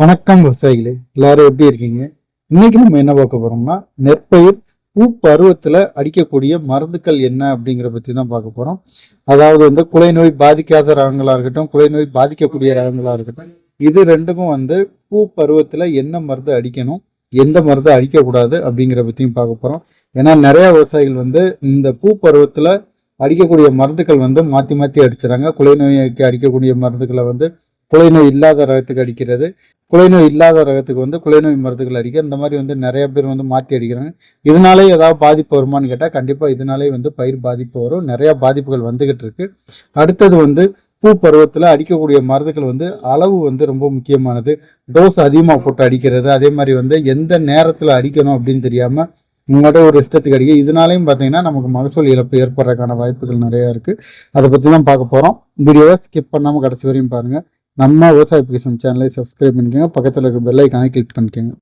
வணக்கம் விவசாயிகளே எல்லாரும் எப்படி இருக்கீங்க? இன்னைக்கு நம்ம என்ன பார்க்க போறோம்னா நெற்பயிர் பூ பருவத்தில் அடிக்கக்கூடிய மருந்துக்கள் என்ன அப்படிங்கிற பற்றி தான் பார்க்க போறோம். அதாவது வந்து குலை நோய் பாதிக்காத ரகங்களாக இருக்கட்டும் குலை நோய் பாதிக்கக்கூடிய ரகங்களாக இருக்கட்டும் இது ரெண்டுக்கும் வந்து பூ பருவத்தில் என்ன மருந்து அடிக்கணும் எந்த மருந்து அடிக்கக்கூடாது அப்படிங்கிற பற்றியும் பார்க்க போகிறோம் ஏன்னா நிறையா விவசாயிகள் வந்து இந்த பூ பருவத்தில் அடிக்கக்கூடிய மருந்துகள் வந்து மாற்றி மாற்றி அடிச்சுறாங்க. குலை நோய்க்கு அடிக்கக்கூடிய மருந்துகளை வந்து குலைநோய் இல்லாத ரகத்துக்கு அடிக்கிறது. குலைநோய் இல்லாத ரகத்துக்கு வந்து குலைநோய் மருந்துகள் அடிக்க இந்த மாதிரி வந்து நிறைய பேர் வந்து மாற்றி அடிக்கிறாங்க. இதனாலே ஏதாவது பாதிப்பு வருமான்னு கேட்டால் கண்டிப்பாக இதனாலே வந்து பயிர் பாதிப்பு வரும். நிறையா பாதிப்புகள் வந்துகிட்டு இருக்கு. அடுத்தது வந்து பூ பருவத்தில் அடிக்கக்கூடிய மருந்துகள் வந்து அளவு வந்து ரொம்ப முக்கியமானது. டோஸ் அதிகமாக போட்டு அடிக்கிறது. அதே மாதிரி வந்து எந்த நேரத்தில் அடிக்கணும் அப்படின்னு தெரியாமல் உங்கள்கிட்ட ஒரு இஷ்டத்துக்கு அடிக்க இதனாலையும் பார்த்தீங்கன்னா நமக்கு மகசூல் இழப்பு ஏற்படுறதுக்கான வாய்ப்புகள் நிறையா இருக்குது அதை பற்றி தான் பார்க்க போகிறோம் வீடியோவை ஸ்கிப் பண்ணாமல் கடைசி வரையும் பாருங்கள் நம்ம விவசாய பேசும் சேனலை சப்ஸ்கிரைப் பண்ணிக்கோங்க. பக்கத்தில் இருக்கிற பெல் கிளிக் பண்ணிக்கோங்க.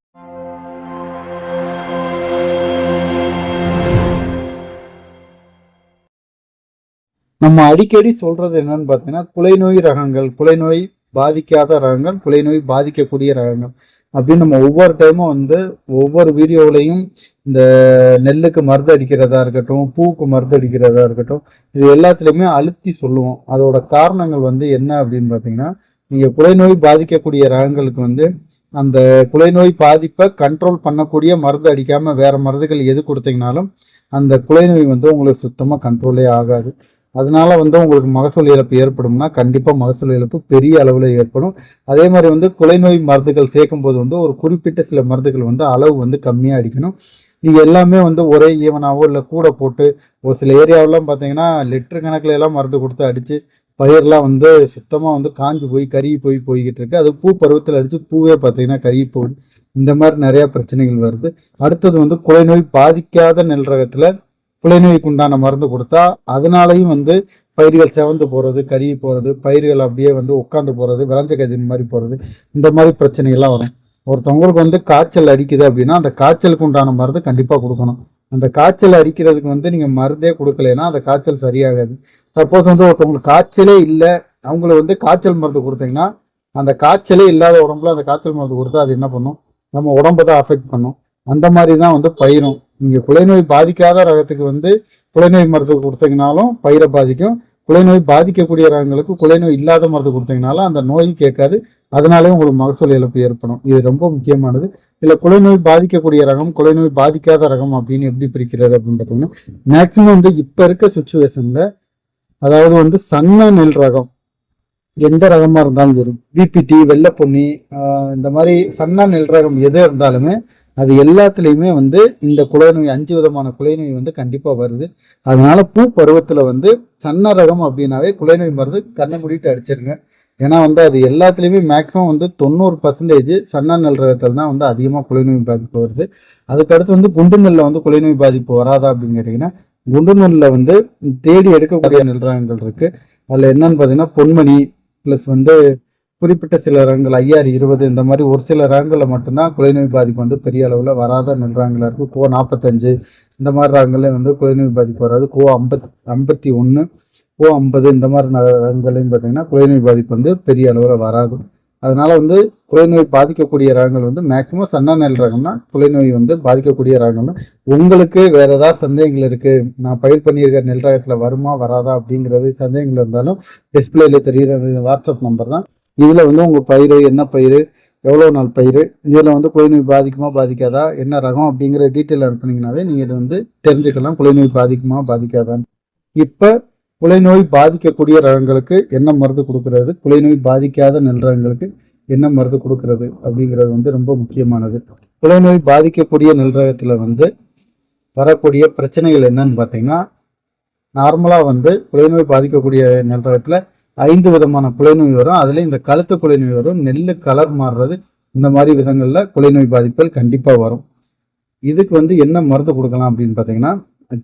நம்ம அடிக்கடி சொல்றது என்னன்னு பார்த்தீங்கன்னா குலைநோய் ரகங்கள் குலைநோய் பாதிக்காத ரகங்கள் குலைநோய் பாதிக்கக்கூடிய ரகங்கள் அப்படின்னு நம்ம ஒவ்வொரு டைமும் வந்து ஒவ்வொரு வீடியோவிலையும் இந்த நெல்லுக்கு மருந்து அடிக்கிறதா இருக்கட்டும் பூவுக்கு மருந்து அடிக்கிறதா இருக்கட்டும் இது எல்லாத்துலேயுமே அழுத்தி சொல்லுவோம். அதோட காரணங்கள் வந்து என்ன அப்படின்னு பார்த்தீங்கன்னா நீங்கள் குலைநோய் பாதிக்கக்கூடிய ரகங்களுக்கு வந்து அந்த குலைநோய் பாதிப்பை கண்ட்ரோல் பண்ணக்கூடிய மருந்து அடிக்காமல் வேறு மருந்துகள் எது கொடுத்தீங்கனாலும் அந்த குலைநோய் வந்து உங்களுக்கு சுத்தமாக கண்ட்ரோலே ஆகாது. அதனால வந்து உங்களுக்கு மகசூல் இழப்பு ஏற்படும்னா கண்டிப்பாக மகசூல் இழப்பு பெரிய அளவில் ஏற்படும். அதே மாதிரி வந்து குலைநோய் மருந்துகள் சேர்க்கும் போது வந்து ஒரு குறிப்பிட்ட சில மருந்துகள் வந்து அளவு வந்து கம்மியாக அடிக்கணும். நீங்கள் எல்லாமே வந்து ஒரே ஈவனாகவோ இல்லை கூட போட்டு ஒரு சில ஏரியாவெல்லாம் பார்த்தீங்கன்னா லிட்டர் கணக்கில் எல்லாம் மருந்து கொடுத்து அடித்து பயிரெலாம் வந்து சுத்தமாக வந்து காஞ்சு போய் கருகி போய் போய்கிட்டு இருக்கு. அது பூ பருவத்தில் அடித்து பூவே பார்த்தீங்கன்னா கருகி போகுது. இந்த மாதிரி நிறையா பிரச்சனைகள் வருது. அடுத்தது வந்து குலைநோய் பாதிக்காத நெல் ரகத்தில் குலைநோய்க்குண்டான மருந்து கொடுத்தா அதனாலையும் வந்து பயிர்கள் செவந்து போகிறது கருகி போகிறது பயிர்கள் அப்படியே வந்து உட்காந்து போகிறது விளைஞ்ச கதின் மாதிரி போகிறது இந்த மாதிரி பிரச்சனைகள்லாம் வரும். ஒருத்தவங்களுக்கு வந்து காய்ச்சல் அடிக்குது அப்படின்னா அந்த காய்ச்சலுக்கு உண்டான மருந்து கண்டிப்பாக கொடுக்கணும். அந்த காய்ச்சல் அடிக்கிறதுக்கு வந்து நீங்கள் மருந்தே கொடுக்கலைன்னா அந்த காய்ச்சல் சரியாகாது. சப்போஸ் வந்து ஒருத்தவங்களுக்கு காய்ச்சலே இல்லை அவங்கள வந்து காய்ச்சல் மருந்து கொடுத்தீங்கன்னா அந்த காய்ச்சலே இல்லாத உடம்புல அந்த காய்ச்சல் மருந்து கொடுத்தா அது என்ன பண்ணும்? நம்ம உடம்ப தான் அஃபெக்ட் பண்ணும். அந்த மாதிரி தான் வந்து பயிரும். நீங்கள் குலைநோய் பாதிக்காத ரகத்துக்கு வந்து குலைநோய் மருந்து கொடுத்தீங்கனாலும் பயிரை பாதிக்கும். குலைநோய் பாதிக்கக்கூடிய ரகங்களுக்கு குலைநோய் இல்லாத மருந்து கொடுத்தீங்கனாலும் அந்த நோய் கேட்காது. அதனாலே உங்களுக்கு மகசூல் இழப்பு ஏற்படும். இது ரொம்ப முக்கியமானது. இதில் குலைநோய் பாதிக்கக்கூடிய ரகம் குலைநோய் பாதிக்காத ரகம் அப்படின்னு எப்படி பிரிக்கிறது அப்படின்னு பார்த்தீங்கன்னா மேக்சிமம் வந்து இப்போ இருக்க சுச்சுவேஷனில் அதாவது வந்து சன்ன நெல் ரகம். எந்த ரகமாக இருந்தாலும் சரி. பிபிடி வெள்ளை பொன்னி இந்த மாதிரி சன்ன நெல் ரகம் எது இருந்தாலுமே அது எல்லாத்துலேயுமே வந்து இந்த குலைநோய் அஞ்சு விதமான குலைநோய் வந்து கண்டிப்பாக வருது. அதனால பூ பருவத்தில் வந்து சன்ன ரகம் அப்படின்னாவே குலைநோய் மருந்து கண்ணை மூடிட்டு அடிச்சிருங்க. ஏன்னா வந்து அது எல்லாத்துலேயுமே மேக்ஸிமம் வந்து தொண்ணூறு பர்சன்டேஜ் சன்ன நெல் ரகத்தில் தான் வந்து அதிகமாக குலைநோய் பாதிப்பு வருது. அதுக்கடுத்து வந்து குண்டு நெல்லில் வந்து குலைநோய் பாதிப்பு வராதா அப்படின்னு கேட்டிங்கன்னா குண்டு வந்து தேடி எடுக்கக்கூடிய நெல் ரகங்கள் இருக்குது அதில் என்னன்னு பார்த்தீங்கன்னா பொன்மணி ப்ளஸ் வந்து குறிப்பிட்ட சில ரகங்கள் ஐஆர் இருபது இந்த மாதிரி ஒரு சில ரகங்களில் மட்டும்தான் குலைநோய் பாதிப்பு வந்து பெரிய அளவில் வராத நெல் ரகங்களாக இருக்குது கோ நாற்பத்தஞ்சு இந்த மாதிரி ரகங்களே வந்து குலைநோய் பாதிப்பு வராது. கோ ஐம்பத் ஐம்பத்தி ஒன்று கோ ஐம்பது இந்த மாதிரி ந- ரகங்களையும் பார்த்தீங்கன்னா குலைநோய் பாதிப்பு வந்து பெரிய அளவில் வராது. அதனால் வந்து குலைநோய் பாதிக்கக்கூடிய ரகங்கள் வந்து மேக்சிமம் சன்னா நெல் ரகம்னா குலைநோய் வந்து பாதிக்கக்கூடிய ரகம்னா. உங்களுக்கு வேறு ஏதாவது சந்தேகங்கள் இருக்குது நான் பயிர் பண்ணியிருக்கிற நெல் ரகத்தில் வருமா வராதா அப்படிங்கிறது சந்தேகங்கள் இருந்தாலும் டிஸ்பிளேல தெரிகிற வாட்ஸ்அப் நம்பர் தான். இதில் வந்து உங்கள் பயிர் என்ன பயிர் எவ்வளோ நாள் பயிர் இதில் வந்து குலைநோய் பாதிக்குமா பாதிக்காதா என்ன ரகம் அப்படிங்கிற டீட்டெயில் அனுப்புனீங்கன்னாவே நீங்கள் இதை வந்து தெரிஞ்சுக்கலாம். குலைநோய் பாதிக்குமா பாதிக்காதான்னு. இப்போ குலைநோய் பாதிக்கக்கூடிய ரகங்களுக்கு என்ன மருந்து கொடுக்கறது? குலைநோய் பாதிக்காத நெல் ரகங்களுக்கு என்ன மருந்து கொடுக்கறது? அப்படிங்கிறது வந்து ரொம்ப முக்கியமானது. குலைநோய் பாதிக்கக்கூடிய நெல் ரகத்தில் வந்து வரக்கூடிய பிரச்சனைகள் என்னன்னு பார்த்தீங்கன்னா நார்மலாக வந்து குலைநோய் பாதிக்கக்கூடிய நெல் ரகத்தில் ஐந்து விதமான குலைநோய் வரும். அதில் இந்த கழுத்து குலைநோய் வரும் நெல் கலர் மாறுறது இந்த மாதிரி விதங்களில் குலைநோய் பாதிப்புகள் கண்டிப்பாக வரும். இதுக்கு வந்து என்ன மருந்து கொடுக்கலாம் அப்படின்னு பார்த்தீங்கன்னா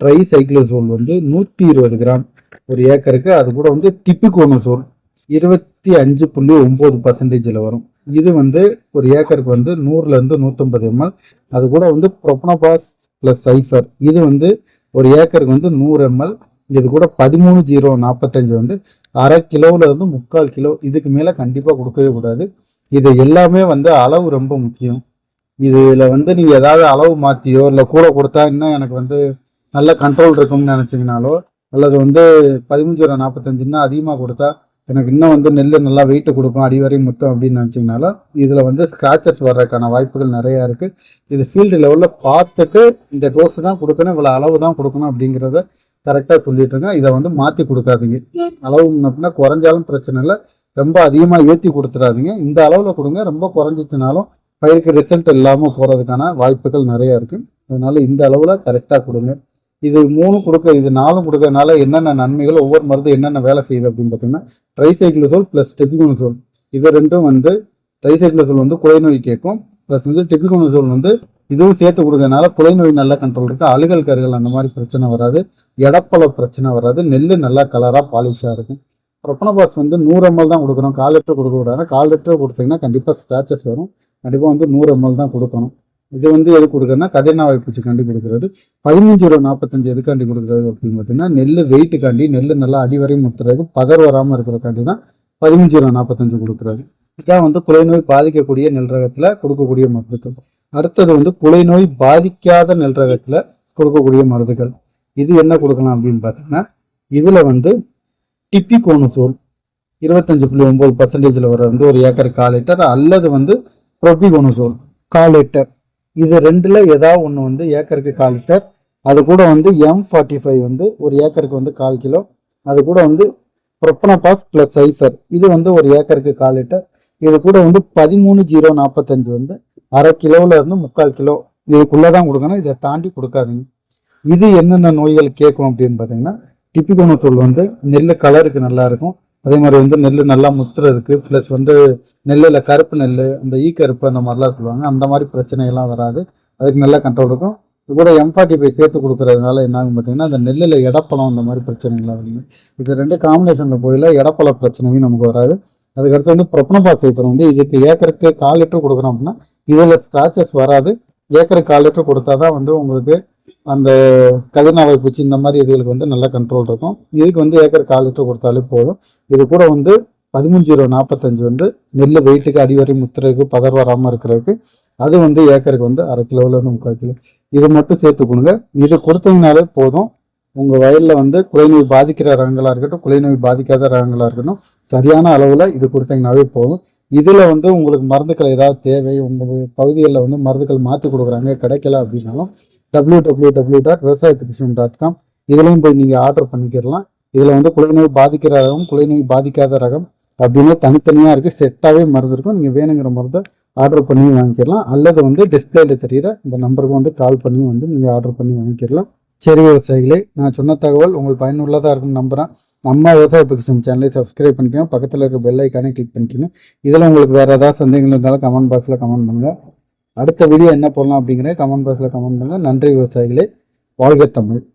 ட்ரை சைக்ளோசோல் வந்து நூற்றி இருபது கிராம் ஒரு ஏக்கருக்கு. அது கூட வந்து டிப்பிகோனோசோல் இருபத்தி அஞ்சு புள்ளி ஒம்பது பர்சன்டேஜில் வரும். இது வந்து ஒரு ஏக்கருக்கு வந்து நூறுலேருந்து நூற்றம்பது எம்எல் அது கூட வந்து ப்ரொப்னபாஸ் ப்ளஸ் சைஃபர் இது வந்து ஒரு ஏக்கருக்கு வந்து நூறு எம்எல் இது கூட பதிமூணு ஜீரோ நாற்பத்தஞ்சு வந்து அரை கிலோவில் இருந்து முக்கால் கிலோ. இதுக்கு மேலே கண்டிப்பாக கொடுக்கவே கூடாது. இது எல்லாமே வந்து அளவு ரொம்ப முக்கியம். இதில் வந்து நீங்கள் ஏதாவது அளவு மாற்றியோ இல்லை கூட கொடுத்தா இன்னும் எனக்கு வந்து நல்ல கண்ட்ரோல் இருக்கும்னு நினச்சிங்கனாலோ அல்லது வந்து பதிமூஞ்சு ரூபா நாற்பத்தஞ்சுன்னா அதிகமாக கொடுத்தா எனக்கு இன்னும் வந்து நெல் நல்லா வெயிட்டு கொடுக்கும் அடி வரையும் முத்தம் அப்படின்னு நினச்சிங்கனாலும் இதில் வந்து ஸ்க்ராச்சஸ் வர்றதுக்கான வாய்ப்புகள் நிறையா இருக்குது இது ஃபீல்டு லெவலில் பார்த்துட்டு இந்த டோஸு தான் கொடுக்கணும் இவ்வளோ அளவு தான் கொடுக்கணும் அப்படிங்கிறத கரெக்டாக சொல்லிட்டுருங்க இதை வந்து மாற்றி கொடுக்காதீங்க. அளவு அப்படின்னா குறைஞ்சாலும் பிரச்சனை இல்லை. ரொம்ப அதிகமாக ஏற்றி கொடுத்துடாதீங்க. இந்த அளவில் கொடுங்க. ரொம்ப குறைஞ்சிச்சினாலும் பயிருக்கு ரிசல்ட் இல்லாமல் போகிறதுக்கான வாய்ப்புகள் நிறையா இருக்குது அதனால் இந்த அளவில் கரெக்டாக கொடுங்க. இது மூணும் கொடுக்க இது நாலும் கொடுக்கறதுனால என்னென்ன நன்மைகள் ஒவ்வொரு மருந்து என்னென்ன வேலை செய்யுது அப்படின்னு பார்த்தீங்கன்னா ட்ரைசைக்ளோசோல் ப்ளஸ் டெபிகோனசோல் இது ரெண்டும் வந்து ட்ரைசைக்ளோசோல் வந்து குலை நோய் கேட்கும். ப்ளஸ் வந்து டெபிகோனசோல் வந்து இதுவும் சேர்த்து கொடுக்கறதுனால குலை நோய் நல்ல கண்ட்ரோல் இருக்குது அழுகல் கருகள் அந்த மாதிரி பிரச்சனை வராது. எடப்பல பிரச்சனை வராது. நெல் நல்லா கலராக பாலிஷாக இருக்கும். ப்ரொப்பனபாஸ் வந்து நூறு எம்எல் தான் கொடுக்கணும். கால் லிட்டர் கொடுக்க கூடாது. கால் லிட்டர் கொடுத்தீங்கன்னா கண்டிப்பாக ஸ்க்ராச்சஸ் வரும். கண்டிப்பாக வந்து நூறு எம்எல் தான் கொடுக்கணும். இது வந்து எது கொடுக்குறதுனா கதிர்னாவை பூச்சிக்காண்டி கொடுக்குறது. பதினஞ்சு ரூபா நாற்பத்தஞ்சு எதுக்காண்டி கொடுக்குறது அப்படின்னு பார்த்தீங்கன்னா நெல் வெயிட்டுக்காண்டி நெல் நல்லா அடிவரையும் முத்துறதுக்கு பதர் வராமல் இருக்கிறக்காண்டி தான் பதினஞ்சு ரூபா நாற்பத்தஞ்சு கொடுக்குறது இதான் வந்து குலைநோய் பாதிக்கக்கூடிய நெல் ரகத்தில் கொடுக்கக்கூடிய மருந்துகள். அடுத்தது வந்து குலைநோய் பாதிக்காத நெல் ரகத்தில் கொடுக்கக்கூடிய மருந்துகள். இது என்ன கொடுக்கலாம் அப்படின்னு பார்த்தீங்கன்னா இதில் வந்து டிப்பிகோனசோல் இருபத்தஞ்சு புள்ளி ஒம்பது பர்சன்டேஜில் வர வந்து ஒரு ஏக்கர் கால் லிட்டர் அல்லது வந்து ப்ரோபிகோனசோல் கால் லிட்டர். இது ரெண்டில் ஏதாவது ஒன்று வந்து ஏக்கருக்கு கால் லிட்டர். அது கூட வந்து எம் ஃபார்ட்டி ஃபைவ் வந்து ஒரு ஏக்கருக்கு வந்து கால் கிலோ. அது கூட வந்து ப்ரொப்பனபாஸ் ப்ளஸ் சைஃபர் இது வந்து ஒரு ஏக்கருக்கு கால் லிட்டர். இது கூட வந்து பதிமூணு ஜீரோ நாற்பத்தஞ்சு வந்து அரை கிலோவில் இருந்து முக்கால் கிலோ. இதுக்குள்ளே தான் கொடுக்கணும். இதை தாண்டி கொடுக்காதீங்க. இது என்னென்ன நோய்கள் கேட்கும் அப்படின்னு பார்த்தீங்கன்னா டிப்பிகோனசோல் வந்து நெல் கலருக்கு நல்லா இருக்கும். அதே மாதிரி வந்து நெல் நல்லா முத்துறதுக்கு ப்ளஸ் வந்து நெல்லில் கருப்பு நெல் அந்த ஈ கருப்பு அந்த மாதிரிலாம் சொல்லுவாங்க. அந்த மாதிரி பிரச்சனைகள்லாம் வராது. அதுக்கு நல்ல கண்ட்ரோல் இருக்கும். இது கூட எம் ஃபார்ட்டி ஃபைவ் சேர்த்து கொடுக்குறதுனால என்ன ஆகும் பார்த்தீங்கன்னா அந்த நெல்லில் இடப்பழம் அந்த மாதிரி பிரச்சனைகள்லாம் வருது இது ரெண்டு காம்பினேஷனில் போயில இடப்பழ பிரச்சனையும் நமக்கு வராது. அதுக்கடுத்து வந்து ப்ரொப்னபா சைஃபர் வந்து இதுக்கு ஏக்கருக்கு கால் லிட்டர் கொடுக்குறோம் அப்படின்னா இதில் ஸ்க்ராச்சஸ் வராது. ஏக்கருக்கு கால் லிட்டர் கொடுத்தா தான் வந்து உங்களுக்கு அந்த கதிர்நாவை பூச்சி இந்த மாதிரி இதுகளுக்கு வந்து நல்ல கண்ட்ரோல் இருக்கும். இதுக்கு வந்து ஏக்கர் கால் லிட்டர் கொடுத்தாலே போதும். இது கூட வந்து பதிமூணு ஜீரோ நாற்பத்தஞ்சு வந்து நெல் வெயிட்டுக்கு அடிவரை முத்துறதுக்கு பதர் வராமல் இருக்கிறதுக்கு அது வந்து ஏக்கருக்கு வந்து அரை கிலோவிலேருந்து முக்கால் கிலோ. இது மட்டும் சேர்த்து கொடுங்க. இது கொடுத்தீங்கனாலே போதும். உங்கள் வயலில் வந்து குலைநோய் பாதிக்கிற ரகங்களாக இருக்கட்டும் குலைநோய் பாதிக்காத ரகங்களாக இருக்கட்டும் சரியான அளவில் இது கொடுத்தீங்கனாவே போதும். இதில் வந்து உங்களுக்கு மருந்துகள் ஏதாவது தேவை உங்கள் பகுதிகளில் வந்து மருந்துகள் மாற்றி கொடுக்குறாங்க கிடைக்கல அப்படின்னாலும் டபிள்யூ டபிள்யூ டபிள்யூ டாட் விவசாய டாட் காம் இதுலேயும் போய் நீங்கள் ஆர்டர் பண்ணிக்கிடலாம் இதில் வந்து குலைநோய் பாதிக்கிற ரகம் குலைநோய் பாதிக்காத ரகம் அப்படின்னு தனித்தனியாக இருக்குது செட்டாகவே மருந்து இருக்கும். நீங்கள் வேணுங்கிற மருந்தை ஆர்டர் பண்ணி வாங்கிக்கலாம். அல்லது வந்து டிஸ்பிளேல தெரிகிற இந்த நம்பருக்கு வந்து கால் பண்ணி வந்து நீங்கள் ஆர்டர் பண்ணி வாங்கிக்கலாம். சரி விவசாயிகளே நான் சொன்ன தகவல் உங்களுக்கு பயனுள்ளதாக இருக்கும்னு நம்புகிறேன் நம்ம விவசாய பிக்சம் சேனலை சப்ஸ்கிரைப் பண்ணிக்கோங்க. பக்கத்தில் இருக்க பெல் ஐக்கானே கிளிக் பண்ணிக்கோங்க. இதில் உங்களுக்கு வேறு ஏதாவது சந்தேகங்கள் இருந்தாலும் கமெண்ட் பாக்ஸில் கமெண்ட் பண்ணுங்கள் அடுத்த வீடியோ என்ன போடலாம் அப்படிங்கிற கமெண்ட் பாக்ஸில் கமெண்ட் பண்ணுங்கள் நன்றி விவசாயிகளே. வாழ்க தமிழ்.